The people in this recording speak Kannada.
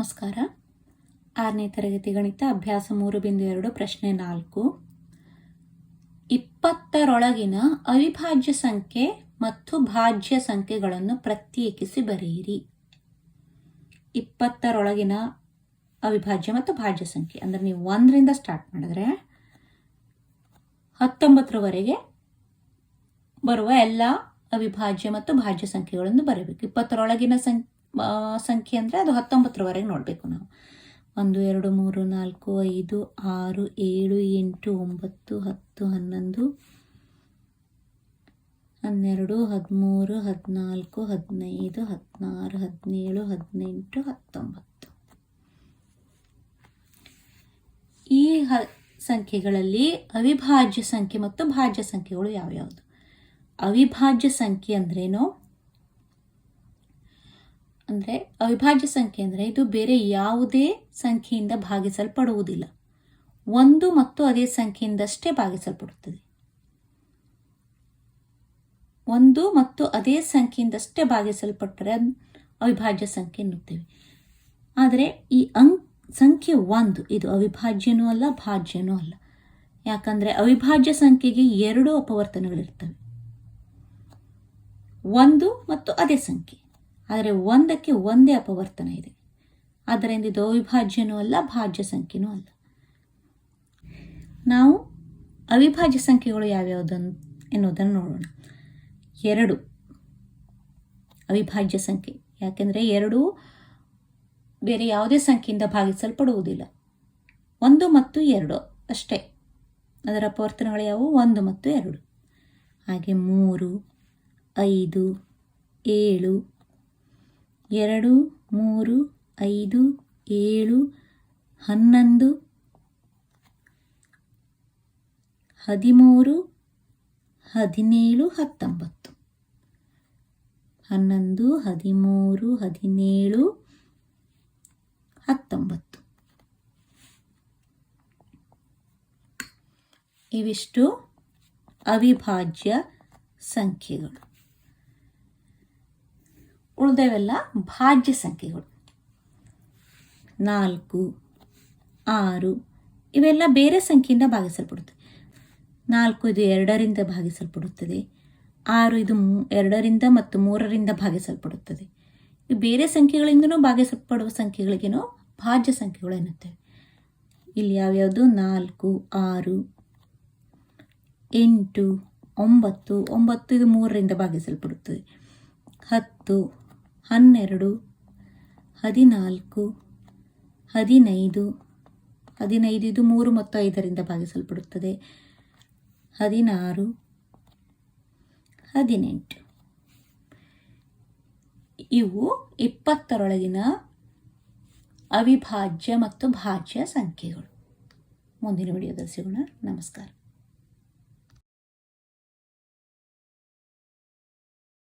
ನಮಸ್ಕಾರ. ಆರನೇ ತರಗತಿ ಗಣಿತ ಅಭ್ಯಾಸ ಮೂರು ಬಿಂದು ಎರಡು, ಪ್ರಶ್ನೆ ನಾಲ್ಕು. ಇಪ್ಪತ್ತರೊಳಗಿನ ಅವಿಭಾಜ್ಯ ಸಂಖ್ಯೆ ಮತ್ತು ಭಾಜ್ಯ ಸಂಖ್ಯೆಗಳನ್ನು ಪ್ರತ್ಯೇಕಿಸಿ ಬರೆಯಿರಿ. ಇಪ್ಪತ್ತರೊಳಗಿನ ಅವಿಭಾಜ್ಯ ಮತ್ತು ಭಾಜ್ಯ ಸಂಖ್ಯೆ. ಅಂದರೆ ನೀವು ಒಂದರಿಂದ ಸ್ಟಾರ್ಟ್ ಮಾಡಿದ್ರೆ ಹತ್ತೊಂಬತ್ತರವರೆಗೆ ಬರುವ ಎಲ್ಲ ಅವಿಭಾಜ್ಯ ಮತ್ತು ಭಾಜ್ಯ ಸಂಖ್ಯೆಗಳನ್ನು ಬರೆಯಬೇಕು ಇಪ್ಪತ್ತರೊಳಗಿನ ಸಂಖ್ಯೆ ಸಂಖ್ಯೆ ಅಂದರೆ ಅದು ಹತ್ತೊಂಬತ್ತರವರೆಗೆ ನೋಡಬೇಕು ನಾವು. ಒಂದು, ಎರಡು, ಮೂರು, ನಾಲ್ಕು, ಐದು, ಆರು, ಏಳು, ಎಂಟು, ಒಂಬತ್ತು, ಹತ್ತು, ಹನ್ನೊಂದು, ಹನ್ನೆರಡು, ಹದಿಮೂರು, ಹದಿನಾಲ್ಕು, ಹದಿನೈದು, ಹದಿನಾರು, ಹದಿನೇಳು, ಹದಿನೆಂಟು, ಹತ್ತೊಂಬತ್ತು. ಈ ಹ, ಸಂಖ್ಯೆಗಳಲ್ಲಿ ಅವಿಭಾಜ್ಯ ಸಂಖ್ಯೆ ಮತ್ತು ಭಾಜ್ಯ ಸಂಖ್ಯೆಗಳು ಯಾವ್ಯಾವುದು? ಅವಿಭಾಜ್ಯ ಸಂಖ್ಯೆ ಅಂದ್ರೇನು? ಅಂದರೆ ಅವಿಭಾಜ್ಯ ಸಂಖ್ಯೆ ಅಂದರೆ ಇದು ಬೇರೆ ಯಾವುದೇ ಸಂಖ್ಯೆಯಿಂದ ಭಾಗಿಸಲ್ಪಡುವುದಿಲ್ಲ. ಒಂದು ಮತ್ತು ಅದೇ ಸಂಖ್ಯೆಯಿಂದಷ್ಟೇ ಭಾಗಿಸಲ್ಪಡುತ್ತದೆ. ಒಂದು ಮತ್ತು ಅದೇ ಸಂಖ್ಯೆಯಿಂದಷ್ಟೇ ಭಾಗಿಸಲ್ಪಟ್ಟರೆ ಅವಿಭಾಜ್ಯ ಸಂಖ್ಯೆ ಎನ್ನುತ್ತೇವೆ. ಆದರೆ ಈ ಅಂಕ್ ಸಂಖ್ಯೆ ಒಂದು, ಇದು ಅವಿಭಾಜ್ಯನೂ ಅಲ್ಲ, ಭಾಜ್ಯನೂ ಅಲ್ಲ. ಯಾಕಂದರೆ ಅವಿಭಾಜ್ಯ ಸಂಖ್ಯೆಗೆ ಎರಡು ಅಪವರ್ತನಗಳಿರ್ತವೆ. ಒಂದು ಮತ್ತು ಅದೇ ಸಂಖ್ಯೆ. ಆದರೆ ಒಂದಕ್ಕೆ ಒಂದೇ ಅಪವರ್ತನ ಇದೆ. ಆದ್ದರಿಂದ ಇದು ಅವಿಭಾಜ್ಯನೂ ಅಲ್ಲ, ಭಾಜ್ಯ ಸಂಖ್ಯೆನೂ ಅಲ್ಲ. ನಾವು ಅವಿಭಾಜ್ಯ ಸಂಖ್ಯೆಗಳು ಯಾವ್ಯಾವುದನ್ನು ಎನ್ನುವುದನ್ನು ನೋಡೋಣ. ಎರಡು ಅವಿಭಾಜ್ಯ ಸಂಖ್ಯೆ. ಯಾಕೆಂದರೆ ಎರಡು ಬೇರೆ ಯಾವುದೇ ಸಂಖ್ಯೆಯಿಂದ ಭಾಗಿಸಲ್ಪಡುವುದಿಲ್ಲ. ಒಂದು ಮತ್ತು ಎರಡು ಅಷ್ಟೇ. ಅದರ ಅಪವರ್ತನಗಳು ಯಾವುವು? ಒಂದು ಮತ್ತು ಎರಡು. ಹಾಗೆ ಮೂರು, ಐದು, ಏಳು ಎರಡು, ಮೂರು, ಐದು, ಏಳು, ಹನ್ನೊಂದು, ಹದಿಮೂರು, ಹದಿನೇಳು, ಹತ್ತೊಂಬತ್ತು. ಹನ್ನೊಂದು, ಹದಿಮೂರು, ಹದಿನೇಳು, ಹತ್ತೊಂಬತ್ತು. ಇವಿಷ್ಟು ಅವಿಭಾಜ್ಯ ಸಂಖ್ಯೆಗಳು. ಉಳಿದವೆಲ್ಲ ಭಾಜ್ಯ ಸಂಖ್ಯೆಗಳು. ನಾಲ್ಕು, ಆರು, ಇವೆಲ್ಲ ಬೇರೆ ಸಂಖ್ಯೆಯಿಂದ ಭಾಗಿಸಲ್ಪಡುತ್ತೆ. ನಾಲ್ಕು ಇದು ಎರಡರಿಂದ ಭಾಗಿಸಲ್ಪಡುತ್ತದೆ. ಆರು ಇದು ಎರಡರಿಂದ ಮತ್ತು ಮೂರರಿಂದ ಭಾಗಿಸಲ್ಪಡುತ್ತದೆ. ಬೇರೆ ಸಂಖ್ಯೆಗಳಿಂದನೂ ಭಾಗಿಸಲ್ಪಡುವ ಸಂಖ್ಯೆಗಳಿಗೇನೋ ಭಾಜ್ಯ ಸಂಖ್ಯೆಗಳು ಎನ್ನುತ್ತೇವೆ. ಇಲ್ಲಿ ಯಾವ್ಯಾವುದು? ನಾಲ್ಕು, ಆರು, ಎಂಟು, ಒಂಬತ್ತು. ಒಂಬತ್ತು ಇದು ಮೂರರಿಂದ ಭಾಗಿಸಲ್ಪಡುತ್ತದೆ. ಹತ್ತು ಹನ್ನೆರಡು, ಹದಿನಾಲ್ಕು, ಹದಿನೈದು ಹದಿನೈದು ಇದು ಮೂರು ಮತ್ತು ಐದರಿಂದ ಭಾಗಿಸಲ್ಪಡುತ್ತದೆ. ಹದಿನಾರು, ಹದಿನೆಂಟು. ಇವು ಇಪ್ಪತ್ತರೊಳಗಿನ ಅವಿಭಾಜ್ಯ ಮತ್ತು ಭಾಜ್ಯ ಸಂಖ್ಯೆಗಳು. ಮುಂದಿನ ವಿಡಿಯೋದಲ್ಲಿ ಸಿಗೋಣ. ನಮಸ್ಕಾರ.